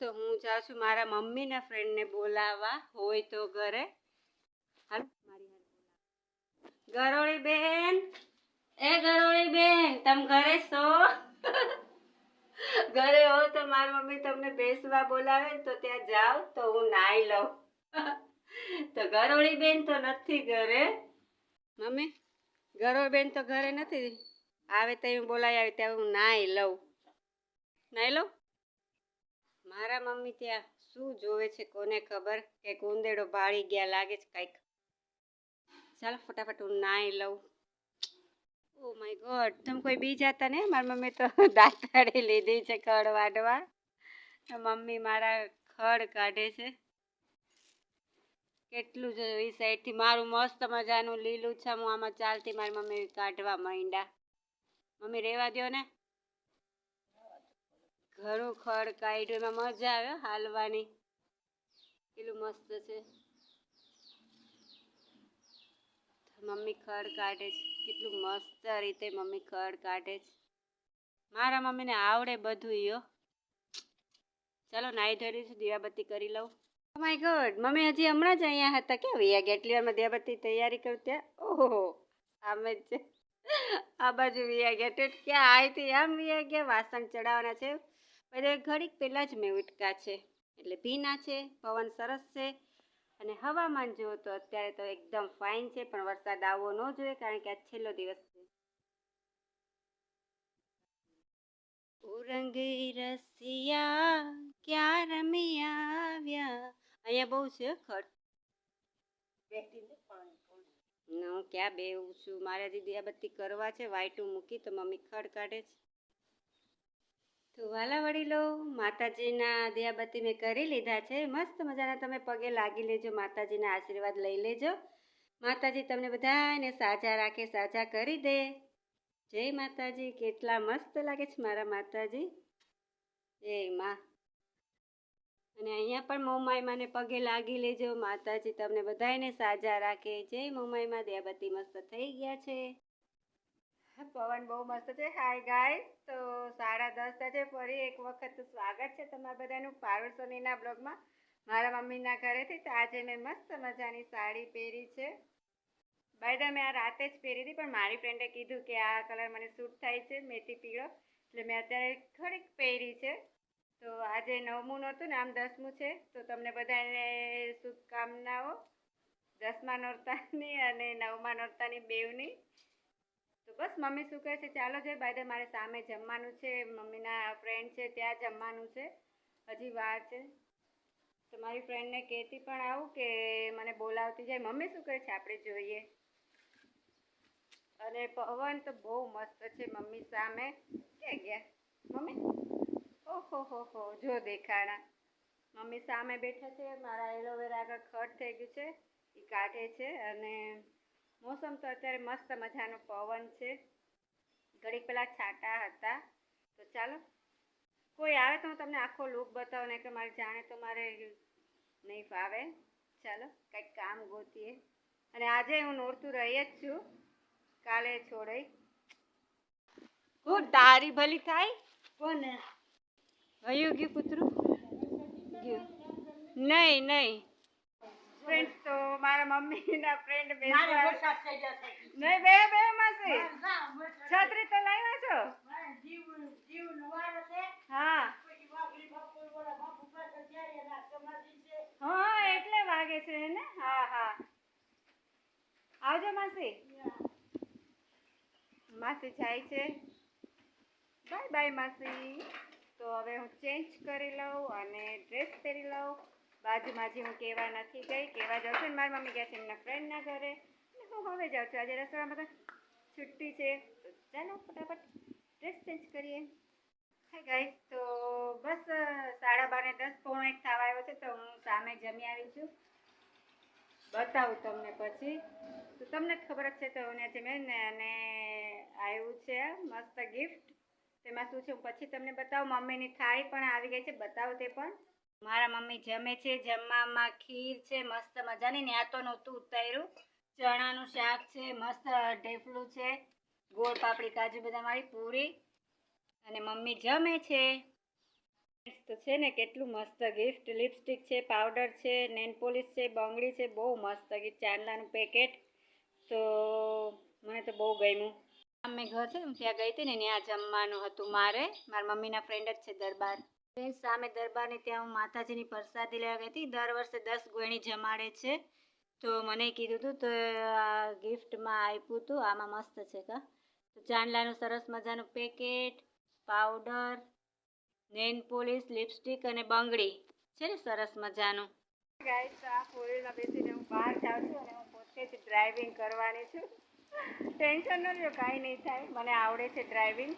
તો હું જાઉં છું મારા મમ્મીના ફ્રેન્ડને બોલાવવા, હોય તો ઘરે. હાલ. ગરોળી બેન. એ ગરોળી બેન, તમે ઘરે છો? ઘરે હો તો મારી મમ્મી તમને બેસવા બોલાવે તો ત્યાં જાઓ, તો હું નાઈ લઉં. તો ગરોળી બેન તો નથી ઘરે. મમ્મી, ગરોળી બેન તો ઘરે નથી. આવે તો હું બોલાવી, આવે ત્યાં હું નાઈ લઉં. નાઈ લઉં? મારા મમ્મી ત્યાં શું જોવે છે કોને ખબર? કે કુંદેડો ભાળી ગયા લાગે છે કાંઈક. ચાલો, ફટાફટ હું નાઈ લઉં. ઓ માય ગોડ તમે કોઈ બીજા હતા ને? મારી મમ્મી તો દાંતાડી લીધી છે ખડ વાઢવા. મમ્મી મારા ખડ કાઢે છે. કેટલું જ એ સાઈડથી મારું મસ્ત મજાનું લીલું છે. હું આમાં ચાલતી મારી મમ્મી કાઢવા માંડ્યા. મમ્મી રહેવા દ્યો ને. ઘણું ખડ કાઢ્યું એમાં મજા આવે હાલવાની. કેટલું મસ્ત છે. મમ્મી ખડ કાઢે છે. કેટલું મસ્ત રીતે મમ્મી ખડ કાઢે છે. મારા મમ્મીને આવડે બધું યો ચાલો નાઈ ધરી છું દીવાબત્તી કરી લઉં. માય ગોડ મમ્મી હજી હમણાં જ અહીંયા હતા. કે વૈયા ગયા? એટલી વારમાં દીવાબત્તી તૈયારી કરું ત્યાં? ઓહો, આમે જ છે. આ બાજુ વૈયા ગયા. ટેટ, ક્યાં આવી હતી આમ વૈયા ગયા? વાસણ ચડાવવાના છે. બધે ઘડીક પહેલાં જ મેં ઉટકા છે. એટલે ભીના છે પવન સરસ છે. અને હવામાન જુઓ તો અત્યારે તો એકદમ ફાઇન છે પણ વરસાદ આવવો ન જોઈએ કારણ કે આ છેલ્લો દિવસ છે. ઉરંગી રસિયા ક્યાં રમી આવ્યા? અહીંયા બહુ છે હો હું ક્યાં બેવું છું? મારે હજી દિયાબત્તી કરવા છે વાઈટું મૂકી તો મમ્મી ખડ કાઢે છે. તો વાલા વડીલો, માતાજીના દિયાબત્તી મેં કરી લીધા છે. મસ્ત મજાના તમે પગે લાગી લેજો, માતાજીના આશીર્વાદ લઈ લેજો. માતાજી તમને બધાને સાજા રાખે, સાજા કરી દે. જય માતાજી, કેટલા મસ્ત લાગે છે મારા માતાજી. જય માં. અને અહીંયા પણ મોમાઈમાને પગે લાગી લેજો. માતાજી તમને બધાને સાજા રાખે. જય મોમાઈમાં દિયાબત્તી મસ્ત થઈ ગયા છે. પવન બહુ મસ્ત છે. હાય ગાય તો સાડા દસ થશે ફરી એક વખત સ્વાગત છે તમારા બધાનું પારુલ સોનીના બ્લોગમાં. મારા મમ્મીના ઘરેથી. તો આજે મેં મસ્ત મજાની સાડી પહેરી છે. બાય ધ મેં આ રાતે જ પહેરી હતી, પણ મારી ફ્રેન્ડે કીધું કે આ કલર મને સૂટ થાય છે, મેથી પીળો. એટલે મેં અત્યારે થોડીક પહેરી છે. તો આજે નવમું નહોતું ને, આમ દસમું છે. તો તમને બધાને શુભકામનાઓ. દસમા નોરતાની અને નવમા નોરતાની બેવની તો બસ મમ્મી શું કહે છે, ચાલો જઈ બાય મારે સામે જમવાનું છે, મમ્મીના ફ્રેન્ડ છે, ત્યાં જમવાનું છે, હજી વાર છે. તો મારી ફ્રેન્ડને કહેતી પણ આવું કે મને બોલાવતી જાય. મમ્મી શું કહે છે, આપણે જોઈએ. અને પવન તો બહુ મસ્ત છે મમ્મી સામે. ક્યાં ગયા? મમ્મી? ઓહો, હો હો, જો દેખાણા. મમ્મી સામે બેઠા છે, મારા એલોવેરા આગળ ખટ થઈ ગયું છે એ કાઢે છે અને મોસમ તો અત્યારે મસ્ત મજાનો પવન છે. ઘડીક પહેલાં છાંટા હતા. તો ચાલો કોઈ આવે તો હું તમને આખો લુક બતાવું ને કે મારે જાણે તો મારે નહીં ફાવે. ચાલો કંઈક કામ ગોતીએ. અને આજે હું નોરતું રહી જ છું. કાલે છોડાઈ. હું તારી ભલી થાય? કોને? વયું ગયું કૂતરું? ગયું. નહીં નહીં. ફ્રેન્ડ તો મારા મમ્મીના ફ્રેન્ડ બે નહીં બે બે માસી છત્રી તો લાવ્યા છો? હા. હા એટલે વાગે છે ને? હા હા. આવજો માસી. માસી જાય છે. બાય બાય માસી. તો હવે હું ચેન્જ કરી લઉં અને ડ્રેસ પહેરી લઉં. બાજુમાં જે હું કહેવા નથી ગઈ કહેવા જાઉં છું ને મારી મમ્મી ગયા છે એમના ફ્રેન્ડના ઘરે. અને હું હવે જાઉં છું. આજે રસોડામાં છુટ્ટી છે. તો ચાલો ફટાફટ ડ્રેસ ચેન્જ કરીએ. હાય ગાઈસ તો બસ સાડા બાર ને દસ પોણો એક થવા આવ્યો છે, તો હું સામે જમી આવી છું. બતાવું તમને પછી. તો તમને ખબર જ છે તો હું જમે ને અને આવ્યું છે, મસ્ત ગિફ્ટ તેમાં શું છે હું પછી તમને બતાવું. મમ્મીની થાળી પણ આવી ગઈ છે, બતાવું તે પણ. મારા મમ્મી જમે છે, જમવામાં ખીર છે, મસ્ત મજાની. ત્યાં તો નહોતું ઉતાર્યું. ચણાનું શાક છે, મસ્ત ઢેફલું છે, ગોળ પાપડી, કાજુ બદામ વાળી પૂરી. અને મમ્મી જમે છે. તો છે ને, કેટલું મસ્ત ગિફ્ટ લિપસ્ટિક છે પાવડર છે નેન પોલિશ છે, બંગડી છે, બહુ મસ્ત ગિફ્ટ ચાંદલાનું પેકેટ તો મને તો બહુ ગમ્યું. અમે ઘર છે હું ત્યાં ગઈ હતી ને, ત્યાં જમવાનું હતું મારે. મારા મમ્મીના ફ્રેન્ડ જ છે દરબાર. ફ્રેન્ડ સામે દરબારની ત્યાં હું માતાજીની પ્રસાદી લેવા ગઈ હતી. દર વર્ષે દસ ગોયણી જમાડે છે. તો મને કીધું હતું તો આ ગિફ્ટમાં આપ્યું હતું આમાં મસ્ત છે કા. તો ચાંદલાનું સરસ મજાનું packet, powder, nail polish lipstick અને બંગડી. છે ને સરસ મજાનું. ગાઈસ આ ફોરેનમાં બેસીને હું બહાર જાઉં છું અને હું પોતે જ ડ્રાઇવિંગ કરવાની છું. ટેન્શન ન લ્યો, કાંઈ નહીં થાય. મને આવડે છે ડ્રાઇવિંગ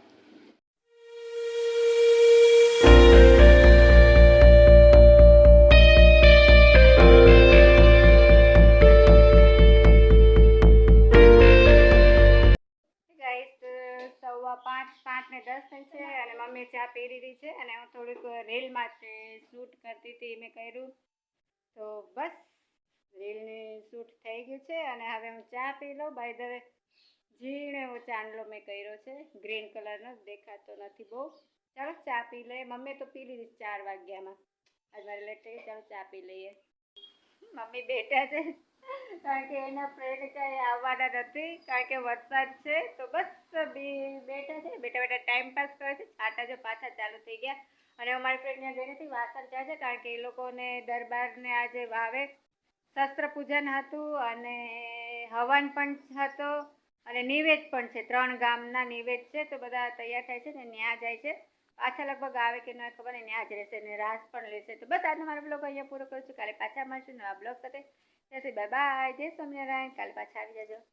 ચા છે અને હું થોડુંક રીલ માટે શૂટ કરતી હતી મેં કર્યું. તો બસ, રીલની શૂટ થઈ ગયું છે અને હવે હું ચા પી લઉં. બાય ધ વે ઝીણે એવો ચાંદલો મેં કર્યો છે. ગ્રીન કલરનો દેખાતો નથી બહુ. ચાલો ચા પી લઈએ. મમ્મી તો પી લીધી ચાર વાગ્યામાં. આજ મારે લેટ થઈ ચાલો ચા પી લઈએ. મમ્મી બેઠા છે. કારણ કે એના ફ્રેન્ડ કાંઈ આવવાના નથી, કારણ કે વરસાદ છે, તો બસ બેઠા છે. બેઠા બેઠા ટાઈમ પાસ કરે છે. છાટા જો પાછા ચાલુ થઈ ગયા. અને અમારી મારી ફ્રેન્ડ ત્યાં ગઈ નથી, વાસણ જાય છે, કારણ કે એ લોકોને દરબારને આજે વાવે. શસ્ત્ર પૂજન હતું અને હવન પણ હતો અને નિવેદ પણ છે. ત્રણ ગામના નિવેદ છે, તો બધા તૈયાર થાય છે ને ત્યાં જાય છે. પાછા લગભગ આવે કે ન ખબર નહીં ત્યાં જ રહેશે ને રાસ પણ લેશે. તો બસ આજનો મારો બ્લોગ અહીંયા પૂરો કરું છું. કાલે પાછા મળશું નવા બ્લોગ સાથે. શ્રી બાય બાય જય સ્વામિનારાયણ કાલે પાછા આવી જજો